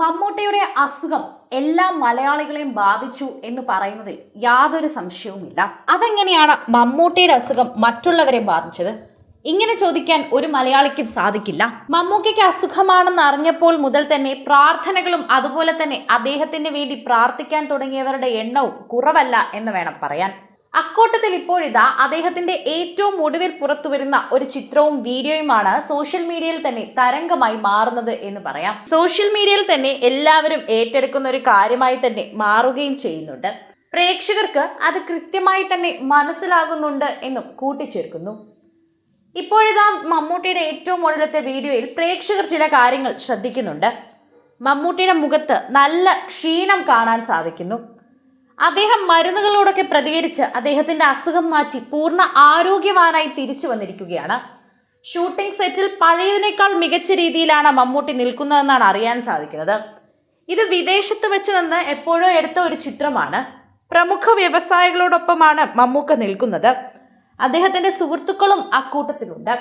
മമ്മൂട്ടിയുടെ അസുഖം എല്ലാ മലയാളികളെയും ബാധിച്ചു എന്ന് പറയുന്നതിൽ യാതൊരു സംശയവുമില്ല. അതെങ്ങനെയാണ് മമ്മൂട്ടിയുടെ അസുഖം മറ്റുള്ളവരെ ബാധിച്ചത്? ഇങ്ങനെ ചോദിക്കാൻ ഒരു മലയാളിക്കും സാധിക്കില്ല. മമ്മൂക്കയ്ക്ക് അസുഖമാണെന്ന് അറിഞ്ഞപ്പോൾ മുതൽ തന്നെ പ്രാർത്ഥനകളും അതുപോലെ തന്നെ അദ്ദേഹത്തിന് വേണ്ടി പ്രാർത്ഥിക്കാൻ തുടങ്ങിയവരുടെ എണ്ണവും കുറവല്ല എന്ന് വേണം പറയാൻ. അക്കൂട്ടത്തിൽ ഇപ്പോഴിതാ അദ്ദേഹത്തിന്റെ ഏറ്റവും ഒടുവിൽ പുറത്തു വരുന്ന ഒരു ചിത്രവും വീഡിയോയുമാണ് സോഷ്യൽ മീഡിയയിൽ തന്നെ തരംഗമായി മാറുന്നത് എന്ന് പറയാം. സോഷ്യൽ മീഡിയയിൽ തന്നെ എല്ലാവരും ഏറ്റെടുക്കുന്ന ഒരു കാര്യമായി തന്നെ മാറുകയും ചെയ്യുന്നുണ്ട്. പ്രേക്ഷകർക്ക് അത് കൃത്യമായി തന്നെ മനസ്സിലാകുന്നുണ്ട് എന്നും കൂട്ടിച്ചേർക്കുന്നു. ഇപ്പോഴിതാ മമ്മൂട്ടിയുടെ ഏറ്റവും ഒടുവിലത്തെ വീഡിയോയിൽ പ്രേക്ഷകർ ചില കാര്യങ്ങൾ ശ്രദ്ധിക്കുന്നുണ്ട്. മമ്മൂട്ടിയുടെ മുഖത്ത് നല്ല ക്ഷീണം കാണാൻ സാധിക്കുന്നു. അദ്ദേഹം മരുന്നുകളോടൊക്കെ പ്രതികരിച്ച് അദ്ദേഹത്തിന്റെ അസുഖം മാറ്റി പൂർണ ആരോഗ്യവാനായി തിരിച്ചു വന്നിരിക്കുകയാണ്. ഷൂട്ടിംഗ് സെറ്റിൽ പഴയതിനേക്കാൾ മികച്ച രീതിയിലാണ് മമ്മൂട്ടി നിൽക്കുന്നതെന്നാണ് അറിയാൻ സാധിക്കുന്നത്. ഇത് വിദേശത്ത് വെച്ച് നിന്ന് എപ്പോഴോ എടുത്ത ഒരു ചിത്രമാണ്. പ്രമുഖ വ്യവസായികളോടൊപ്പമാണ് മമ്മൂക്ക നിൽക്കുന്നത്. അദ്ദേഹത്തിന്റെ സുഹൃത്തുക്കളും അക്കൂട്ടത്തിലുണ്ട്.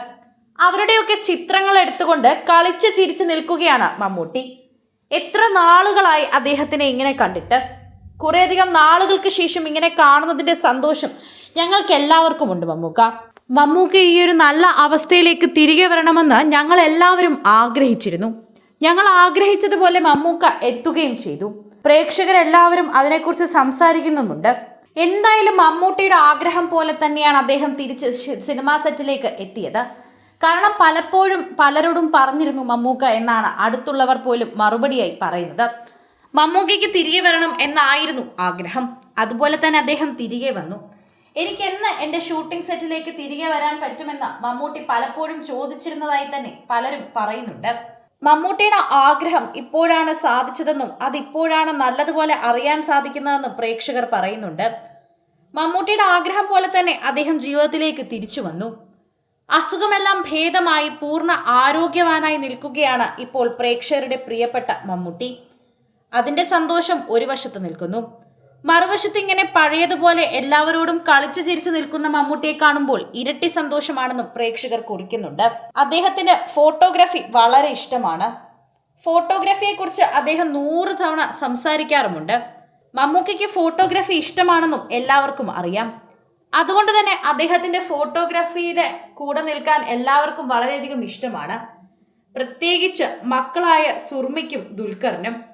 അവരുടെയൊക്കെ ചിത്രങ്ങൾ എടുത്തുകൊണ്ട് കളിച്ച് ചിരിച്ച് നിൽക്കുകയാണ് മമ്മൂട്ടി. എത്ര നാളുകളായി അദ്ദേഹത്തിനെ ഇങ്ങനെ കണ്ടിട്ട്? കുറേയധികം നാളുകൾക്ക് ശേഷം ഇങ്ങനെ കാണുന്നതിന്റെ സന്തോഷം ഞങ്ങൾക്ക് എല്ലാവർക്കും ഉണ്ട് മമ്മൂക്ക. മമ്മൂക്ക ഈ ഒരു നല്ല അവസ്ഥയിലേക്ക് തിരികെ വരണമെന്ന് ഞങ്ങൾ എല്ലാവരും ആഗ്രഹിച്ചിരുന്നു. ഞങ്ങൾ ആഗ്രഹിച്ചതുപോലെ മമ്മൂക്ക എത്തുകയും ചെയ്തു. പ്രേക്ഷകരെല്ലാവരും അതിനെക്കുറിച്ച് സംസാരിക്കുന്നുമുണ്ട്. എന്തായാലും മമ്മൂട്ടിയുടെ ആഗ്രഹം പോലെ തന്നെയാണ് അദ്ദേഹം തിരിച്ച് സിനിമാ സെറ്റിലേക്ക് എത്തിയത്. കാരണം പലപ്പോഴും പലരോടും പറഞ്ഞിരുന്നു മമ്മൂക്ക എന്നാണ് അടുത്തുള്ളവർ പോലും മറുപടിയായി പറയുന്നത്. മമ്മൂക്കയ്ക്ക് തിരികെ വരണം എന്നായിരുന്നു ആഗ്രഹം. അതുപോലെ തന്നെ അദ്ദേഹം തിരികെ വന്നു. എനിക്ക് എന്ന് എന്റെ ഷൂട്ടിംഗ് സെറ്റിലേക്ക് തിരികെ വരാൻ പറ്റുമെന്ന് മമ്മൂട്ടി പലപ്പോഴും ചോദിച്ചിരുന്നതായി തന്നെ പലരും പറയുന്നുണ്ട്. മമ്മൂട്ടിയുടെ ആഗ്രഹം ഇപ്പോഴാണ് സാധിച്ചതെന്നും അതിപ്പോഴാണ് നല്ലതുപോലെ അറിയാൻ സാധിക്കുന്നതെന്നും പ്രേക്ഷകർ പറയുന്നുണ്ട്. മമ്മൂട്ടിയുടെ ആഗ്രഹം പോലെ തന്നെ അദ്ദേഹം ജീവിതത്തിലേക്ക് തിരിച്ചു വന്നു. അസുഖമെല്ലാം ഭേദമായി പൂർണ ആരോഗ്യവാനായി നിൽക്കുകയാണ് ഇപ്പോൾ പ്രേക്ഷകരുടെ പ്രിയപ്പെട്ട മമ്മൂട്ടി. അതിന്റെ സന്തോഷം ഒരു വശത്ത് നിൽക്കുന്നു. മറുവശത്ത് ഇങ്ങനെ പഴയതുപോലെ എല്ലാവരോടും കളിച്ചു ചിരിച്ചു നിൽക്കുന്ന മമ്മൂട്ടിയെ കാണുമ്പോൾ ഇരട്ടി സന്തോഷമാണെന്നും പ്രേക്ഷകർ കുറിക്കുന്നുണ്ട്. അദ്ദേഹത്തിന് ഫോട്ടോഗ്രാഫി വളരെ ഇഷ്ടമാണ്. ഫോട്ടോഗ്രാഫിയെക്കുറിച്ച് അദ്ദേഹം നൂറ് തവണ സംസാരിക്കാറുമുണ്ട്. മമ്മൂക്കയ്ക്ക് ഫോട്ടോഗ്രാഫി ഇഷ്ടമാണെന്നും എല്ലാവർക്കും അറിയാം. അതുകൊണ്ട് തന്നെ അദ്ദേഹത്തിന്റെ ഫോട്ടോഗ്രാഫിയുടെ കൂടെ നിൽക്കാൻ എല്ലാവർക്കും വളരെയധികം ഇഷ്ടമാണ്. പ്രത്യേകിച്ച് മക്കളായ സുർമിക്കും ദുൽഖറിനും.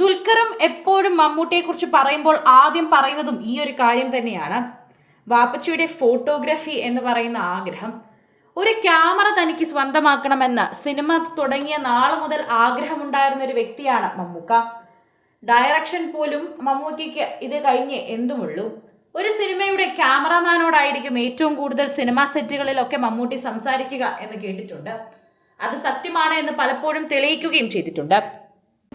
ദുൽഖറും എപ്പോഴും മമ്മൂട്ടിയെക്കുറിച്ച് പറയുമ്പോൾ ആദ്യം പറയുന്നതും ഈ ഒരു കാര്യം തന്നെയാണ്. വാപ്പച്ചിയുടെ ഫോട്ടോഗ്രാഫി എന്ന് പറയുന്ന ആഗ്രഹം. ഒരു ക്യാമറ തനിക്ക് സ്വന്തമാക്കണമെന്ന് സിനിമ തുടങ്ങിയ നാളെ മുതൽ ആഗ്രഹമുണ്ടായിരുന്ന ഒരു വ്യക്തിയാണ് മമ്മൂക്ക. ഡയറക്ഷൻ പോലും മമ്മൂക്കയ്ക്ക് ഇത് കഴിഞ്ഞ് എന്തുമുള്ളൂ. ഒരു സിനിമയുടെ ക്യാമറമാനോടായിരിക്കും ഏറ്റവും കൂടുതൽ സിനിമാ സെറ്റുകളിലൊക്കെ മമ്മൂട്ടി സംസാരിക്കുക എന്ന് കേട്ടിട്ടുണ്ട്. അത് സത്യമാണ് എന്ന് പലപ്പോഴും തെളിയിക്കുകയും ചെയ്തിട്ടുണ്ട്.